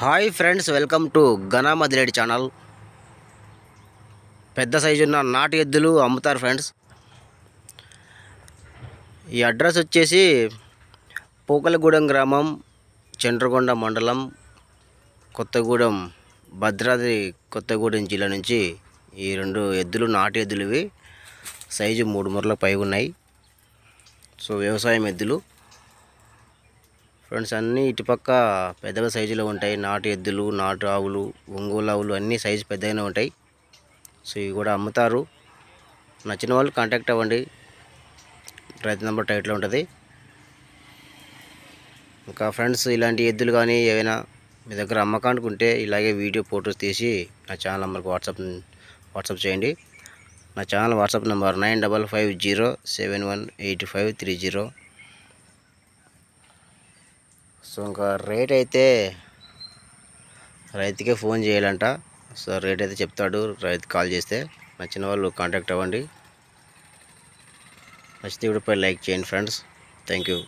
Hi friends welcome to ఘనా మదిలేడి channel. పెద్ద సైజు ఉన్న నాటు ఎద్దులు అమ్ముతారు ఫ్రెండ్స్. ఈ అడ్రస్ వచ్చేసి పూకలగూడెం గ్రామం చండ్రగొండ మండలం కొత్తగూడెం భద్రాద్రి కొత్తగూడెం జిల్లా నుంచి ఈ రెండు ఎద్దులు నాటు ఎద్దులు ఇవి. సైజు మూడు మూరల పై ఉన్నాయి. సో వ్యవసాయం ఎద్దులు. ఫ్రెండ్స్ అన్నీ ఇటుపక్క పెద్ద సైజులో ఉంటాయి. నాటు ఎద్దులు నాటు ఆవులు ఒంగోలు ఆవులు అన్నీ సైజు పెద్దగానే ఉంటాయి. సో ఇవి కూడా అమ్ముతారు. నచ్చిన వాళ్ళు కాంటాక్ట్ అవ్వండి. రైతు నెంబర్ టైట్లో ఉంటుంది. ఇంకా ఫ్రెండ్స్ ఇలాంటి ఎద్దులు కానీ ఏవైనా మీ దగ్గర అమ్మకానికి ఉంటే ఇలాగే వీడియో ఫోటోస్ తీసి నా ఛానల్ నెంబర్కి వాట్సాప్ వాట్సాప్ చేయండి. నా channel WhatsApp number nine double five zero seven one eight five three zero so ఇంకా రేట్ అయితే రైతుకే ఫోన్ చేయాలంట. సో రేట్ అయితే చెప్తాడు రైతు కాల్ చేస్తే. నచ్చిన వాళ్ళు కాంటాక్ట్ అవ్వండి. నచ్చితే ఇప్పుడుపై లైక్ చేయండి ఫ్రెండ్స్ థ్యాంక్ యూ